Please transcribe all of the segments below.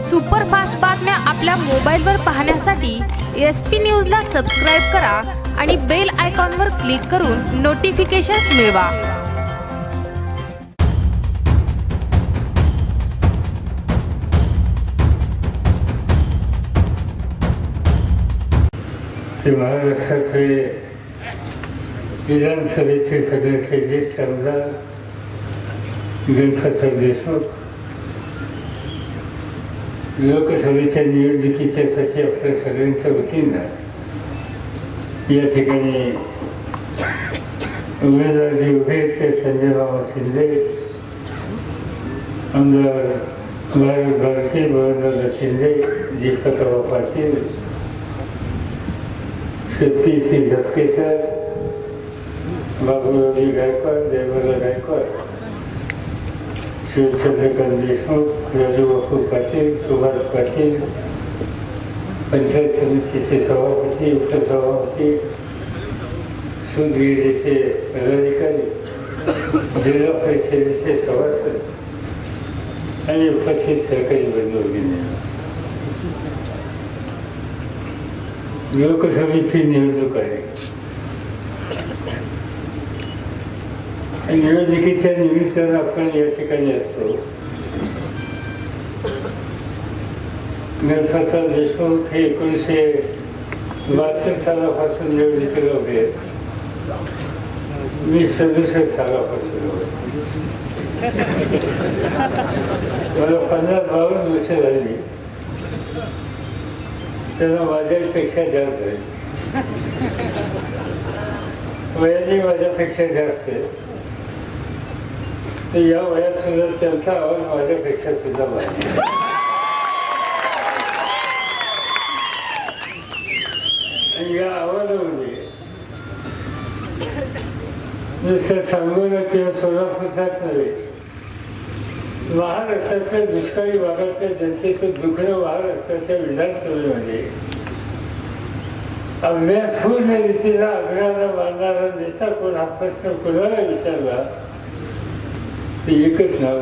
Superfast बातम्या आपल्या मोबाईलवर पाहण्यासाठी एस पी न्यूजला सबस्क्राईब करा आणि बेल आयकॉनवर क्लिक करून नोटिफिकेशन्स मिळवा. महाराष्ट्रातले विधानसभेचे सदस्य ज्येष्ठ आमदार गणपतराव देशमुख लोकसभेच्या निवडणुकीच्यासाठी आपल्या सगळ्यांच्या वतीनं या ठिकाणी उमेदवार जे उभे आहेत ते संजय बाबा शिंदे आमदार भारत भारती भवनराव शिंदे दीपकराव पाटील शेतकी झपकेसर बाबूरावजी गायकवाड देवला गायकवाड. शिवचंद्रकांत देशमुख राजूबापू पाटील सुभाष पाटील पंचायत समितीचे सभापती उपसभापती सुदगिरीचे पदाधिकारी जिल्हा परिषदेचे सभासद आणि उपस्थित सरकारी बंधू लोकसभेची निवडणूक आहे निवडणुकीच्या निमित्तानं आपण या ठिकाणी असतो. गणपतराव देशमुख हे एकोणीसशे बासष्ट सालापासून निवडणुकीला उभे आहेत. मी सदुसष्ट सालापासून मला पन्नास बावन्न वर्ष झाली. त्यांना माझ्यापेक्षा जास्त आहे. वयाने माझ्यापेक्षा जास्त आहे. तर या वयात सुद्धा त्यांचा आवाज माझ्यापेक्षा सुद्धा वाढला. आणि या आवाजामध्ये जसं सांगोला किंवा सोलापूरचाच नव्हे महाराष्ट्रातल्या दुष्काळी भागातल्या जनतेचं दुखणं महाराष्ट्राच्या विधानसभेमध्ये अभ्यासपूर्ण रीतीला आग्रहाला मानणारा नेता कोण हा प्रश्न कुणाला विचारला? ते एकच नाव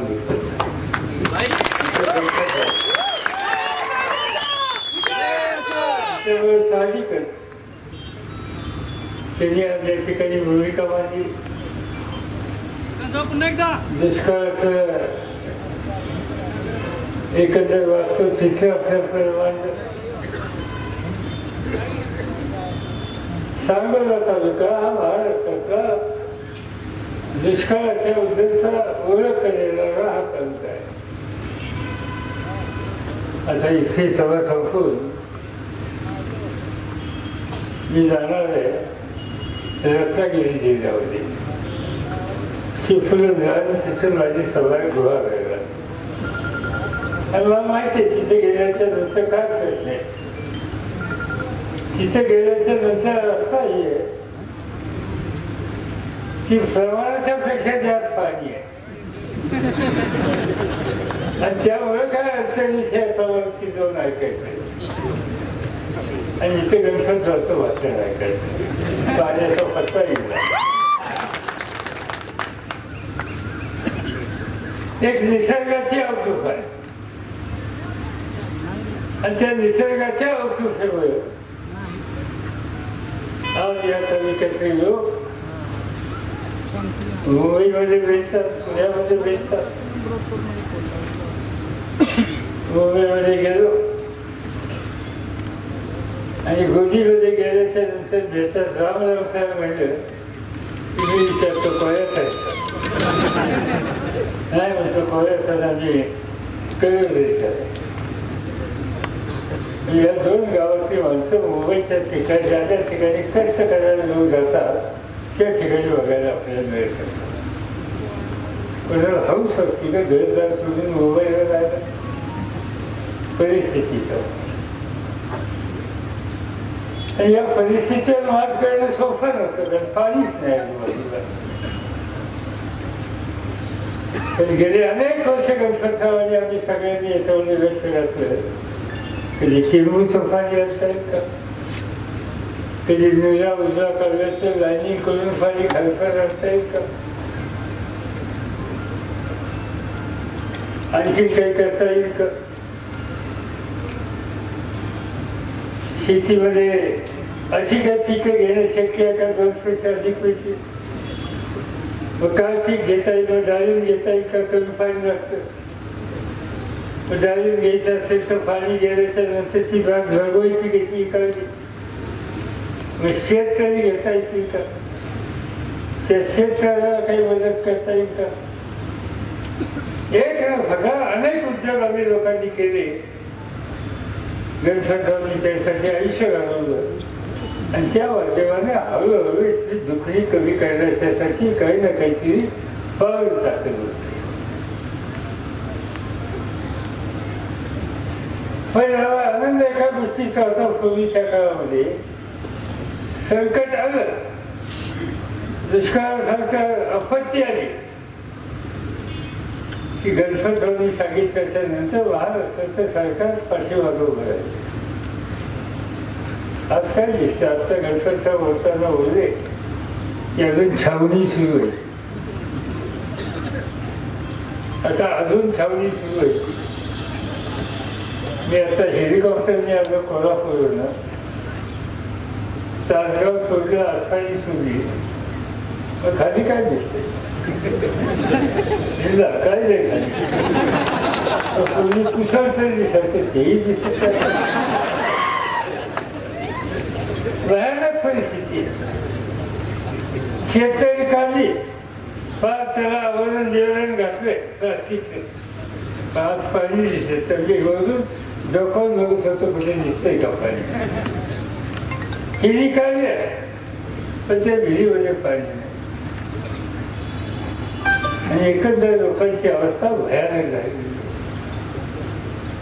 साहजिकच त्यांनी आज या ठिकाणी भूमिका मांडली. दुष्काळाचं एकंदर वास्तव चित्र आपल्याकडे मांडलं सांगोला तालुका हा महाराष्ट्रातला दुष्काळाच्या उद्देशा ओळख केलेला हा तालुका आहे. आता इथे सभा संपून मी जाणार आहे रत्नागिरी जिल्ह्यामध्ये. चिपळूण आणि तिथून माझी सभा गृहात राहिला आणि मला माहिती आहे तिथे गेल्याच्यानंतर काय प्रश्न आहे? तिथे गेल्याच्यानंतर रस्ता ही आहे. ती प्रमाणाच्या पेक्षा जास्त पाणी आहे. आणि त्यामुळे काय अडचणीचे आता वरती जाऊन ऐकायचं आणि इथे गणपतरावचं वाचन ऐकायचं पाण्याचा पत्ता येईल. एक निसर्गाची अवधूक आहे. आणि त्या निसर्गाच्या अवधूकेमुळे आज या तालुक्यातले लोक मुंबईमध्ये भेटतात पुण्यामध्ये भेटतात मुंबईमध्ये गेलो आणि गोदीमध्ये गेल्याच्यानंतर भेटतात राम राम साहेब म्हणलं तुम्ही विचारतो कोयाच आहे नाही म्हणतो कोया सर आम्ही कळवले सर या दोन गावातली माणसं मुंबईच्या ठिकाणी ज्या ज्या ठिकाणी खर्च करायला लोक जातात. त्या ठिकाणी बघायला आपल्याला मिळत असतात कोणाला हौस असते का घरदार सोडून मोबाईलवर जायला? परिस्थितीचा. आणि या परिस्थितीवर मात करणं सोपं नव्हतं कारण पाणीच नाही आजूबाजूला पण गेले अनेक वर्ष गणपतरावांनी आम्ही सगळ्यांनी याच्यावर लक्ष घातलं कधी चिरमू पाणी असतात का? कधी निळ्या उजव्या कलरचं लाईनिंग करून पाणी खालकर आणता येईल का आणखी काही करता येईल का? शेतीमध्ये अशी काही पिकं घेणं शक्य आहे का? दोन पैसे अधिक पैसे? मग काय पीक घेता येईल? मग डाळिंब घेता येईल का? कमी पाणी नसतं. मग डाळिंब घ्यायचं असेल तर पाणी गेल्याच्यानंतर ती बाग भरवायची कशी इकायची मग शेतकरी घेता येतील का? त्या शेतकऱ्याला काही मदत करता येईल का? एक ना बघा अनेक उद्योग आम्ही लोकांनी केले. त्यासाठी आयुष्य घालवलं. आणि त्या माध्यमाने हळूहळू दुखणी कमी करण्यासाठी काही ना काहीतरी पाऊल टाकत होते. पण आनंद एका गोष्टीचा होता पूर्वीच्या काळामध्ये संकट आलं. दुष्काळासारखं आपत्ती आली. की गणपतरावांनी सांगितल्याच्या नंतर महाराष्ट्राचं सरकार पाठीमागं उभं राहायचं. आज काय दिसतं आता गणपतराव बोलताना बोलले की अजून छावणी सुरू आहे. आता अजून छावणी सुरू आहे. मी आता हेलिकॉप्टरने आलो कोल्हापूरवरनं. तासगाव सोडलं आखाडी सोडली. मग खाली काय दिसते? काय नाही कुशल तरी दिसायचं तेही दिसत भयानक परिस्थिती शेतकरी काढली फार त्याला आवरण जेवण घातले प्लास्टिकचे. आज पाणी दिसत तर मी वरून डोकावून बघत होतो कुठे दिसतंय का पाणी? हिरी काढल्या पण त्या विहिरीमध्ये पाणी नाही आणि एकंदर लोकांची अवस्था भयानक झाली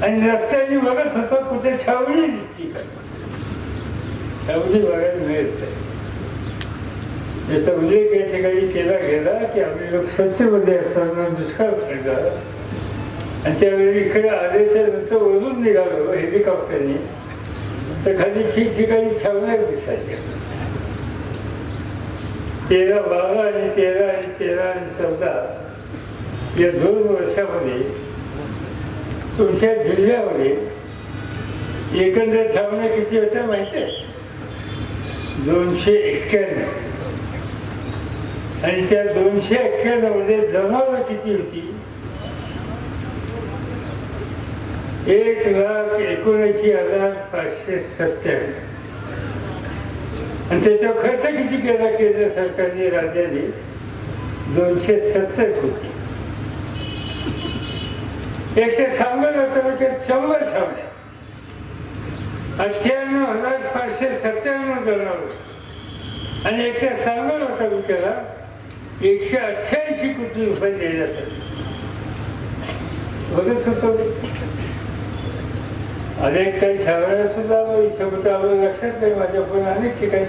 आणि रस्त्याने बघत होतो कुठे छावणी दिसती का? छावणी बघायला मिळत नाही. याचा उल्लेख या ठिकाणी केला गेला की आम्ही लोक सत्तेमध्ये असताना दुष्काळ पडला. आणि त्यावेळी इकडे आल्याच्यानंतर वरून निघालो हेलिकॉप्टरने. तर खाली ठिकठिकाणी छावण्या दिसायच्या तेरा बारा आणि तेरा आणि तेरा आणि चौदा या दोन वर्षामध्ये तुमच्या जिल्ह्यामध्ये एकंदर छावण्या किती होत्या माहिती आहे? दोनशे एक्क्याण्णव. आणि त्या दोनशे एक्क्याण्णवमध्ये जनावरं किती होती? एक लाख एकोणऐंशी हजार पाचशे सत्त्याण्णव. आणि त्याच्यावर खर्च किती केला केंद्र सरकारने राज्याने? दोनशे सत्तर कोटी. एक ते सांगत होतं की शंभर छावण्या अठ्ठ्याण्णव हजार पाचशे सत्त्याण्णव जनावर. आणि एक ते सांगत होता मी त्याला एकशे अठ्ठ्याऐंशी कोटी रुपये दिले जातात बघत होतो अनेक काही छावण्या सुद्धा शब्द आपलं लक्षात नाही माझ्या पण अनेक ठिकाणी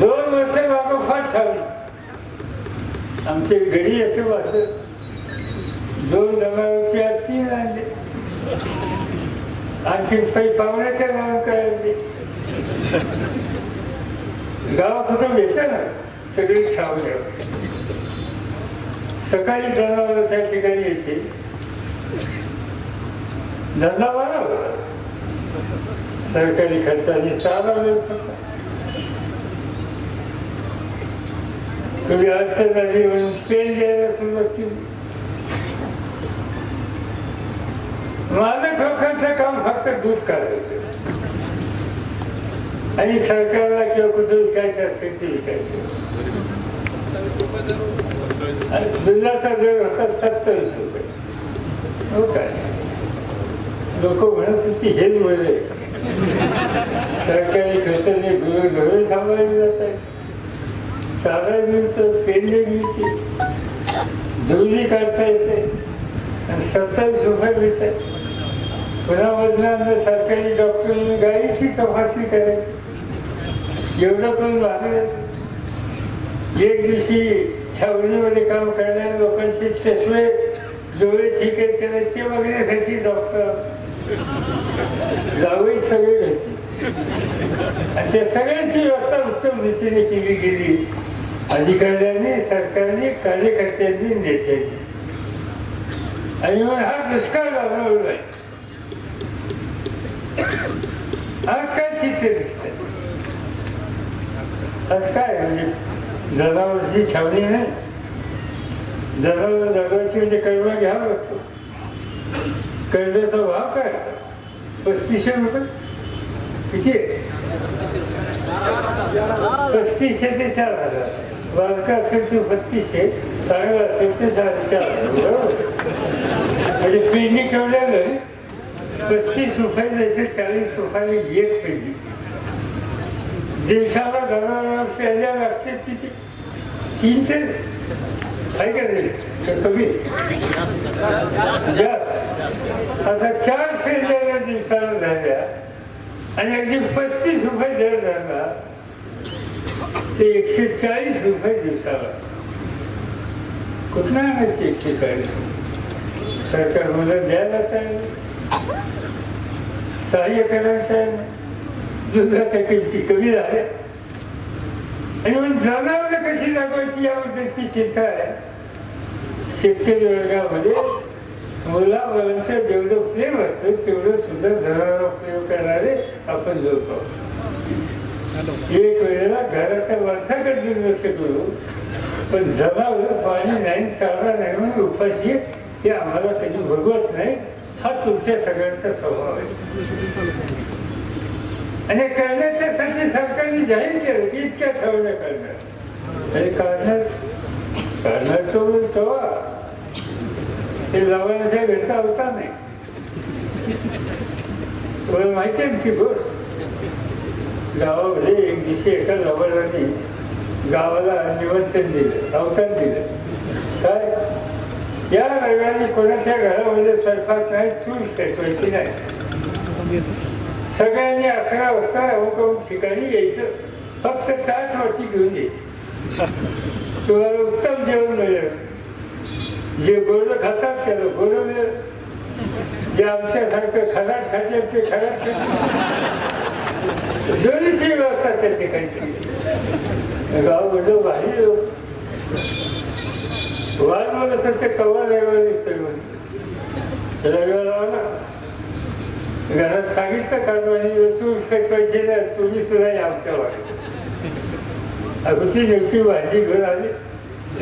दोन वर्ष फार छावणी आमचे घरी असे वाटत. दोन जनावरची आज तीन आणले. आणखी काही पाहुण्याच्या नाव करायचे गाव कुठं भेटतं ना सगळी छावल्या सकाळी जनावर त्या ठिकाणी यायचे. धंदा बरा होता सरकारी खर्चाने चारा मिळत कधी अडचण आली म्हणून पेन द्यायला सुरुवात केली. माझं ठोकांचं काम फक्त दूध काढायचं. आणि सरकारला किंवा कुठे विकायचं असेल ते विकायचं. आणि दुधाचा दर होता सत्तावीस रुपये. हो काय लोक म्हणत होती हेच बरे सरकारी खर्चाने घरे सांभाळली जात आहे चारा मिळतं पेंडे मिळते धुळी काढता येते आणि सत्तावीस रुपये मिळते पुन्हा वजनानं सरकारी डॉक्टरने गाईची तपासणी करायची एवढं पण लागलं एक दिवशी छावणीमध्ये काम करणाऱ्या लोकांचे चष्मे डोळे ठीक आहेत का ते बघण्यासाठी डॉक्टर जावई सगळे घ्यायचे त्या सगळ्यांची व्यवस्था उत्तम रीतीने केली गेली. अधिकाऱ्यांनी सरकारने कार्यकर्त्यांनी नेत्यांनी आणि मग हा दुष्काळ जाणवला आहे आज काय चित्र दिसतंय? आज काय म्हणजे जनावरची छावणी नाही जगाला जगायची म्हणजे कर्म घ्यावं लागतो. कर्जाचा भाव काय? पस्तीसशे रुपये? किती? पस्तीसशे ते चार हजार. बारका असेल ते बत्तीसशे चांगला असेल ते साडेचार हजार. बरोबर म्हणजे पेंडी ठेवल्यानं पस्तीस रुपये जायचे चाळीस रुपयाने एक पेंडी. दिवसाला जनावर प्यायला लागते तिथे. तीन ते आहे का नाही? कमी आता चार फेरलेल्या दिवसाला झाल्या आणि अगदी पस्तीस रुपये दर झाला ते एकशे चाळीस रुपये दिवसाला कुठला आणायचे एकशे चाळीस सरकार मला द्यायला तयार सहाय्य करायला तयार नाही. दुधाच्या किमती कमी झाल्या आणि मग जनावरं कशी दाखवायची याबद्दलची चिंता आहे शेतकरी वर्गामध्ये मुलामुलांचं जेवढं प्रेम असतं तेवढं सुद्धा जनावर प्रेम करणारे आपण लोक आहोत. एक वेळेला घराच्या माणसाकडे दुर्लक्ष करू पण जनावर पाणी नाही चालला नाही म्हणून उपाशी हे आम्हाला कधी भगवत नाही हा तुमच्या सगळ्यांचा स्वभाव आहे आणि करण्याच्यासाठी सरकारने जाहीर केलं की इतक्या ठेवल्या करणार. आणि करणार करणार तो तेव्हा हे लवणाच्या घरचा होता नाही. तुला माहिती आहे ना ती गोष्ट? गावामध्ये एक दिवशी एका लवणाने गावाला निमंत्रण दिलं अवतार दिलं. काय? या रविवारी कोणाच्या घरामध्ये स्वयंपाक नाही चूल पेटवायची नाही. सगळ्यांनी अकरा वाजता अमुक अमुक ठिकाणी यायचं. फक्त ताट वाटी घेऊन यायची तुम्हाला उत्तम जेवण मिळेल. जे गोड खातात त्याला गोड मिळेल. जे आमच्यासारखं खराट खातात ते खराट खातात दोन्हीची व्यवस्था त्या ठिकाणी गाव म्हणजे भारी लोक वाद मला तर ते कवा रविवार दिसतोय म्हणे. रविवार आला. घरात सांगितलं कारण तू पैसे नाही तुम्ही सुद्धा या आमच्या वाटत. अगदी नेमकी भाजी घर आली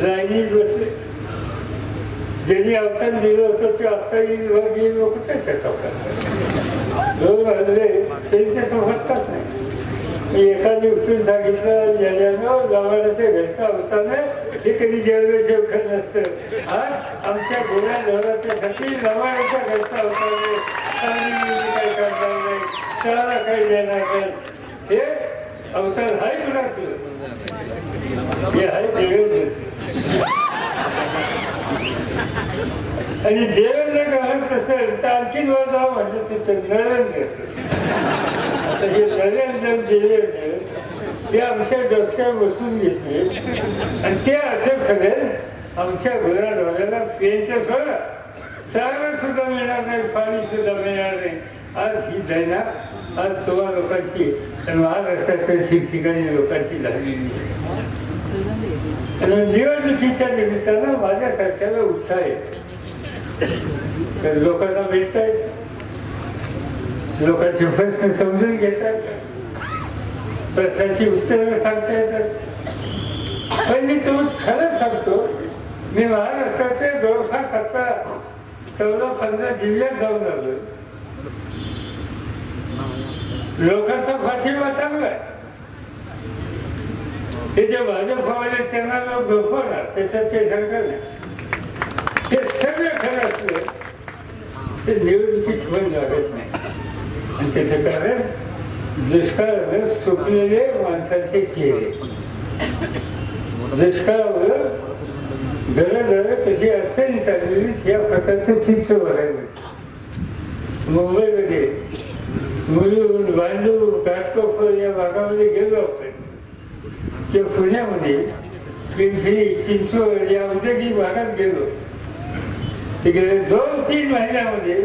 लाईनीत बसले. ज्यांनी अवतार दिलं होतं ते आत्ता येईल वर येईल लोक त्याच्या चौकात दोन वाजले त्यांच्या चौकात नाही. मी एखादी उठून सांगितलं ज्याच्यानं गावाला ते घरचा होता नाही हे कधी जेवढे जेवखत नसतं. आज आमच्या गोऱ्या धोराच्यासाठी नवाळ्याच्या घरचा होता नाही काही देणार नाही हे हाय कुणाचं हे हाय आणि देवेंद्र घालत असेल तर आणखीन वर जावं म्हणजे तिथं नरेंद्र आता हे नरेंद्र देवेंद्र ते आमच्या डोक्यावर बसून घेतले आणि ते असं खरेल आमच्या घरा डोळ्याला पेनचं सोडा. चारा सुद्धा मिळणार नाही पाणी सुद्धा मिळणार नाही. आज ही दैना आज तुम्हा लोकांची आणि महाराष्ट्रातील ठिकठिकाणी लोकांची झालेली आणि निवडणुकीच्या निमित्तानं माझ्यासारख्याला उत्साह आहे. लोकांना भेटत लोकांचे प्रश्न समजून घेतात. प्रश्नाची उत्तरं सांगता येतात. पण मी तुम्ही खरं सांगतो मी महाराष्ट्राचे जवळपास आता चौदा पंधरा जिल्ह्यात जाऊन आलो लोकांचा पाठिंबा चांगला आहे. हे जे भाजपवाले त्यांना लोक झोपवणार त्याच्यात काही शंका नाही. ते सगळं खरं असलं ते निवडणुकीत पण लागत नाही. आणि त्याचं कारण दुष्काळावर सुटलेले माणसाचे चेहरे. दुष्काळावर घरं कशी अडचणी चाललेलीच या प्रकारचं चित्र बघायला. मुंबईमध्ये मुलुंड भांडूर घाटकोपर या भागामध्ये गेलो आपण. किंवा पुण्यामध्ये पिंपरी चिंचवड या औद्योगिक भागात गेलो. तिकडे दोन तीन महिन्यामध्ये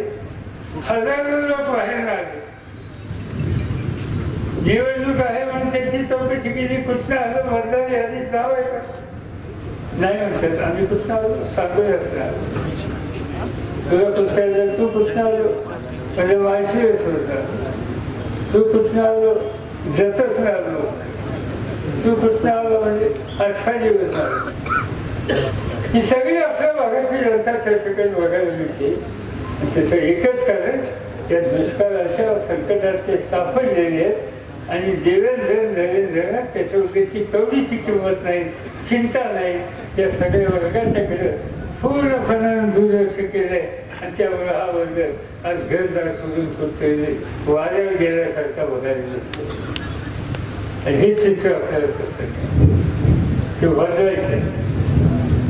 हजारो लोक बाहेर आले. निवडणूक आहे म्हणून त्यांची चौकशी केली कुठलं आलं मतदार यादीत नाव आहे का? नाही म्हणतात आम्ही कुठं आलो असणार तुला जर तू कुठं म्हणजे माहिती होता तू कुठनं जतच नाही तू कुठनं म्हणजे अठरा दिवस ही सगळी आपल्या भागातली जनता त्या ठिकाणी बघायला मिळते. त्याचं एकच कारण या दुष्काळाच्या संकटाचे सापड सापडलेले आहेत आणि देवेंद्र नरेंद्र त्याच्यावरची कवडीची किंमत नाही चिंता नाही. त्या सगळ्या वर्गाच्याकडे पूर्णपणानं दुर्लक्ष केले. आणि त्यामुळे हा वर्ग आज घरदार सोडून कुठतरी वाऱ्यावर गेल्यासारखा बघायला लागतो आणि हे चित्र आपल्याला कसं ते बदलायचं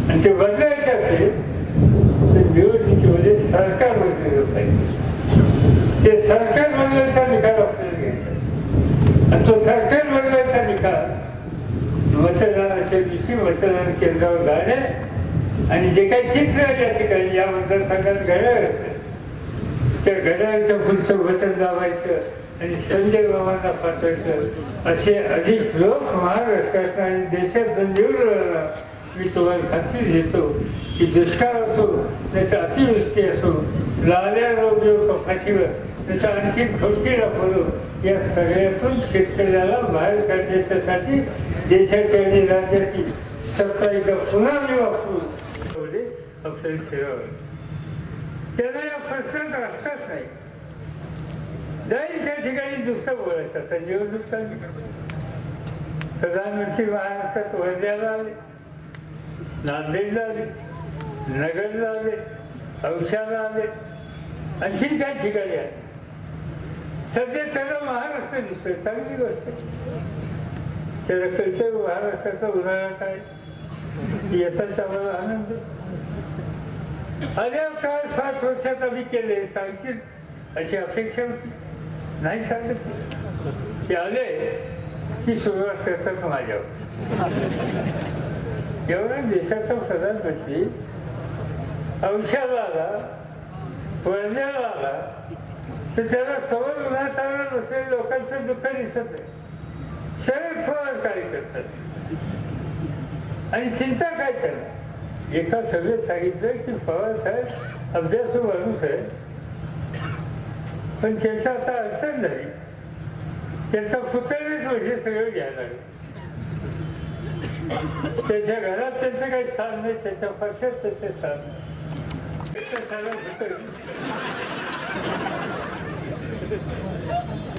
आणि ते बदलायचं असेल तर निवडणुकीमध्ये सरकार बदललं पाहिजे. ते सरकार बदलायचा निकाल आपल्याला घ्यायचा आणि तो सरकार बदलायचा निकाल मतदानाच्या दिवशी मतदान केंद्रावर जाणे आणि जे काही चित्र या ठिकाणी या मतदारसंघात घड्याळ त्या घड्याळाच्या पुढचं वचन दाबायचं आणि संजय बाबांना पाठवायचं. असे अधिक लोक महाराष्ट्रात आणि देशात निवडून राहणार मी तुम्हाला खात्री देतो की दुष्काळ असो त्याचा अतिवृष्टी असो लाल्या रोग फाशीवर त्याचा आणखी खोटकीला पडो या सगळ्यातून शेतकऱ्याला बाहेर काढण्याच्यासाठी देशाच्या आणि राज्याची सत्ता एकदा पुन्हा मी वापरू आपल्याला शिरावं त्याला या प्रश्नात रस्ताच नाही. जाईल त्या ठिकाणी दुसरं बोलायचं आता निवडणूक चालली प्रधानमंत्री महाराष्ट्रात वर्ध्याला आले नांदेडला आले नगरला आले औषधाला आले आणखी काय ठिकाणी आले. सध्या त्याला महाराष्ट्र दिसतोय चांगली गोष्ट त्याला उभार असल्याचं उदाहरण काय याचाच आम्हाला आनंद. अरे काय सात वर्षात आम्ही केले सांगतील अशी अपेक्षा होती. नाही सांगत. ते आले की सुरुवात करतात माझ्यावर. एवढा देशाचा प्रधानमंत्री अंशाला आला वर्ण्याला आला तर त्याला समोर उन्हात नसलेल्या असलेल्या लोकांचं दुःख दिसत नाही शरद पवार काय करतात आणि चिंता काय करणार एका सभेत सांगितलं की पवार साहेब अभ्यासू माणूस आहे. पण त्यांचा आता अडचण झाली त्यांचा पुतळेच म्हणजे सगळं घ्यायला लागलं त्याच्या घरात त्यांचं काही स्थान नाही त्याच्या पक्षात त्याचे स्थान नाही. त्याचं सगळं पुतळे.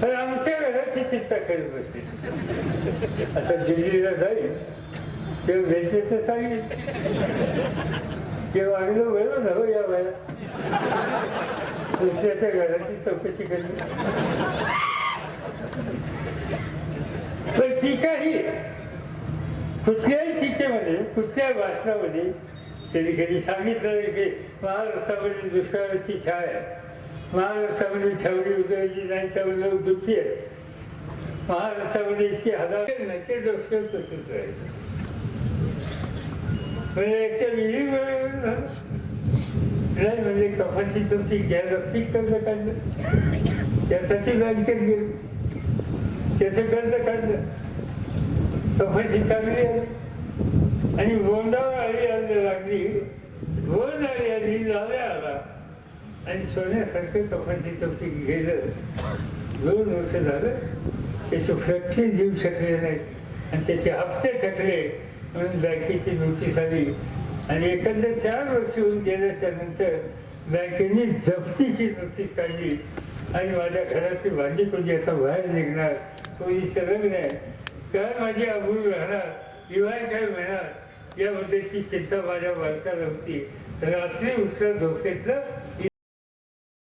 पण आमच्या घराची चिंता करीत बसली. आता दिल्लीला जाईल तेव्हा भेटले तर सांगेल तेव्हा आम्ही वेळ नव या वया दुसऱ्याच्या घराची चौकशी केली पण टीकाही कुठल्याही टीकेमध्ये कुठल्याही भाषणामध्ये त्यांनी कधी सांगितलं की महाराष्ट्रामध्ये दुष्काळाची छाय आहे. महाराष्ट्रामध्ये छावणी उतरायची नाही त्यामध्ये दुःखी आहे. महाराष्ट्रामध्ये इतकी हजार नाही ते दुष्काळ तसंच आहे. म्हणजे एक तर विहिरी नाही म्हणजे कपाशी तुमची घ्यायला पीक कर्ज काढलं. त्यासाठी बँकेत गेलो. त्याचं कर्ज काढलं. कपाशी चांगली आली. आणि बोंडावर आली आणली लागली. बोंड आली आली लाव्या आला. आणि सोन्यासारखं कपाशीचं पीक गेलं दोन वर्ष झालं त्याचे फ्रॅक्चर देऊ शकले नाहीत. आणि त्याचे हप्ते थकले म्हणून बँकेची नोटीस आली. आणि एकंदर चार वर्ष होऊन गेल्याच्यानंतर बँकेने जप्तीची नोटीस काढली. आणि माझ्या घराची भांडी कोणी आता बाहेर निघणार. कोणी लग्न आहे काय माझी अबूल राहणार? दिवाळी काय मिळणार याबद्दलची चिंता माझ्या बालकाला होती. रात्री उठलं झोपेतलं